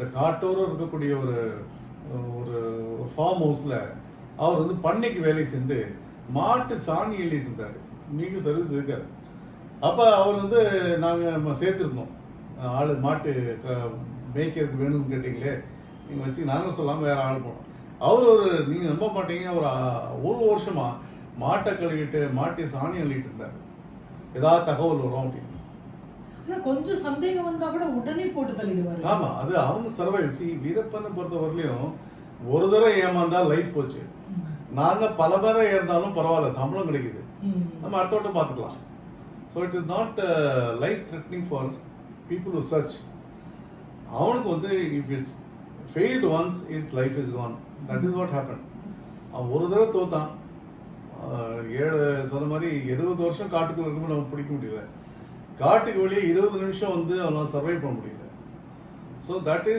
அந்த காட்டோரம் இருக்கக்கூடிய ஒரு ஒரு ஃபார்ம் ஹவுஸில் அவர் வந்து பண்ணைக்கு வேலை செஞ்சு மாட்டு சாணி எழுதிட்டு இருந்தார். இன்றைக்கும் சர்வீஸ் இருக்கார் அப்போ அவர் வந்து நாங்கள் நம்ம சேர்த்துருந்தோம். ஆள் மாட்டு க- மேய்க்கிறதுக்கு வேணும்னு கேட்டிங்களே நீங்கள் வச்சு நாங்கள் சொல்லாமல் வேறு ஆள் போனோம். அவர் ஒரு நீங்கள் நம்ப மாட்டீங்க ஒரு ஒரு வருஷமாக மாட்டை கழுவிட்டு மாட்டை சாணி அள்ளிட்டு இருந்தாரு. ஏதாவது தகவல் வரும் அப்படின்னு. கொஞ்சம் சந்தேகம் வந்தா கூட உடனே போட்டு தள்ளிடுவாரு. ஆமா அது அவங்க சர்வை சி வீரப்பனை பொறுத்த வரலையும் ஒரு தடவை ஏமாந்தா லைஃப் போச்சு. நாங்க பல பேரை இருந்தாலும் பரவாயில்ல சம்பளம் கிடைக்குது. நம்ம அடுத்த வட்டம் பார்த்துக்கலாம். So it is not life threatening for people to search அவனுக்கு வந்து if it's failed once is life is one that is what happen அவன் ஒரு தடவை தோத்தான். ஏழு சொன்ன மாதிரி இருபது வருஷம் காட்டுக்குள்ள இருக்கும்போது நம்ம பிடிக்க முடியல. காட்டுக்கு வெளியே இருபது நிமிஷம் வந்து அவனால் சர்வை பண்ண முடியல. So that is